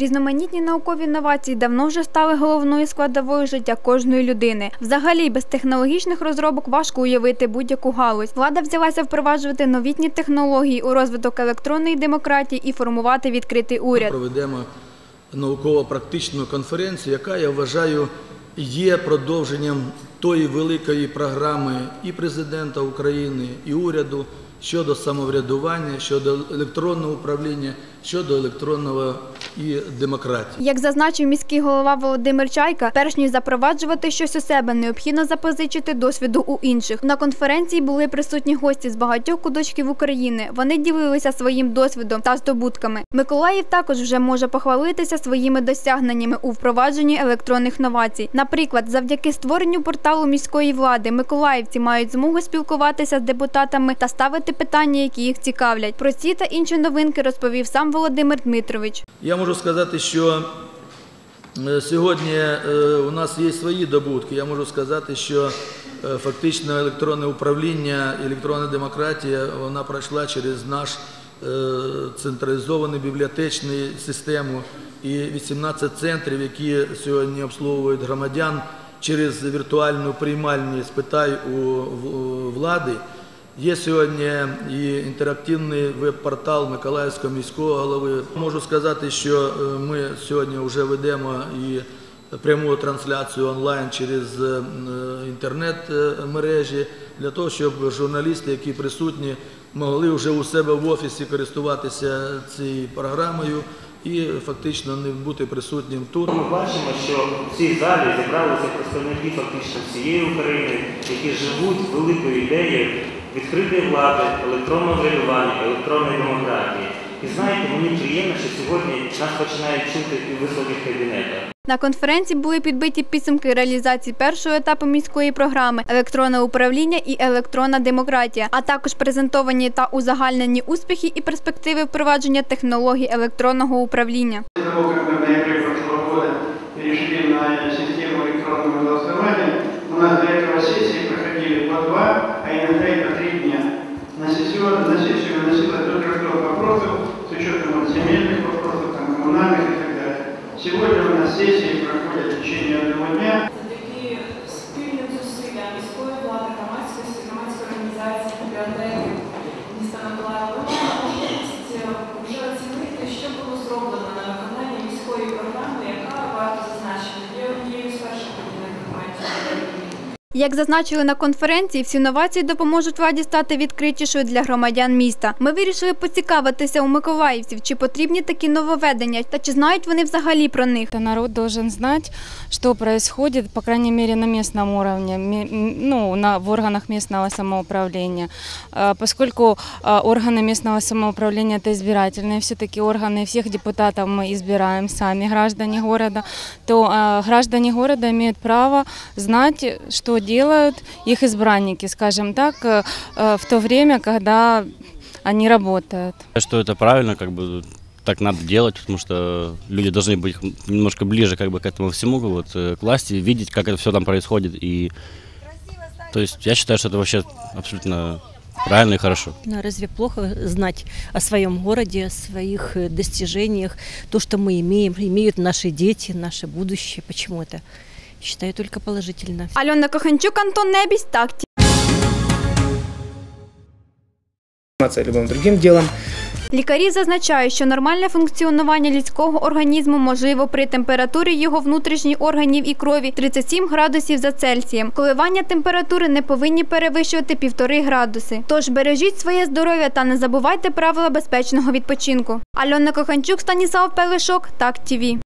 Різноманітні наукові інновації давно вже стали головною складовою життя кожної людини. Взагалі, без технологічних розробок важко уявити будь-яку галузь. Влада взялася впроваджувати новітні технології у розвиток електронної демократії і формувати відкритий уряд. Проведемо науково-практичну конференцію, яка, я вважаю, є продовженням тої великої програми і президента України, і уряду щодо самоврядування, щодо електронного управління, щодо електронного і демократії. Як зазначив міський голова Володимир Чайка, перш ніж запроваджувати щось у себе, необхідно запозичити досвіду у інших. На конференції були присутні гості з багатьох куточків України. Вони ділилися своїм досвідом та здобутками. Миколаїв також вже може похвалитися своїми досягненнями у впровадженні електронних новацій. Наприклад, завдяки створенню порталу міської влади миколаївці мають змогу спілкуватися з депутатами та ставити питання, які їх цікавлять. Про ці та інші новинки розповів сам Володимир Дмитрович. Я можу сказати, що е, сьогодні е, у нас є свої добутки. Я можу сказати, що е, фактично електронне управління, електронна демократія вона пройшла через наш централізований бібліотечний систему і 18 центрів, які сьогодні обслуговують громадян через віртуальну приймальню спитай у влади. Є сьогодні і інтерактивний веб-портал Миколаївського міського голови. Можу сказати, що е, ми сьогодні вже ведемо і пряму трансляцію онлайн через е, інтернет-мережі для того, щоб журналісти, які присутні, могли вже у себе в офісі користуватися цією програмою і фактично не бути присутнім тут. Ми бачимо, що в цій залі зібралися представники фактично всієї України, які живуть великою ідеєю відкритої влади, електронного врядування, електронної демократії. І знаєте, мені приємно, що сьогодні нас починають чути і в високих кабінетах. На конференції були підбиті підсумки реалізації першого етапу міської програми електронне управління і електронна демократія, а також презентовані та узагальнені успіхи і перспективи впровадження технологій електронного управління. У нас до этого сессии проходили по два, а иногда сессии проходят в течение одного дня. Завдяки спільним зусиллям міської влади, громадськості, громадської організації, бібліотеки міста Миколаєва, ми маємо можливість вже оцінити, що було зроблено на виконанні міської програми, яка варто зазначити, є однією з перших подібних документів. Як зазначили на конференції, всі новації допоможуть владі стати відкритішою для громадян міста. Ми вирішили поцікавитися у миколаївців, чи потрібні такі нововведення, та чи знають вони взагалі про них. Народ должен знать, что происходит, по крайней мере, на местном уровне, ну, на, в органах местного самоуправления. Поскольку органы местного самоуправления – это избирательные все-таки органы, всех депутатов мы избираем сами, граждане города, то граждане города имеют право знать, что делают их избранники, скажем так, э, э, в то время, когда они работают. Что это правильно, как бы так надо делать, потому что люди должны быть немножко ближе как бы к этому всему, вот, э, к власти, видеть, как это все там происходит. И, то есть я считаю, что это вообще абсолютно правильно и хорошо. Ну, разве плохо знать о своем городе, о своих достижениях, то, что мы имеем, имеют наши дети, наше будущее, почему это? Считаю только положительно. Альона Коханчук, Антон Небісь, такті. любым другим делом. Лікарі зазначають, що нормальне функціонування людського організму можливо при температурі його внутрішніх органів і крові 37 градусів за Цельсієм. Коливання температури не повинні перевищувати півтори градуси. Тож бережіть своє здоров'я та не забувайте правила безпечного відпочинку. Альона Коханчук, Станіслав Пелешок, так ТІВІ.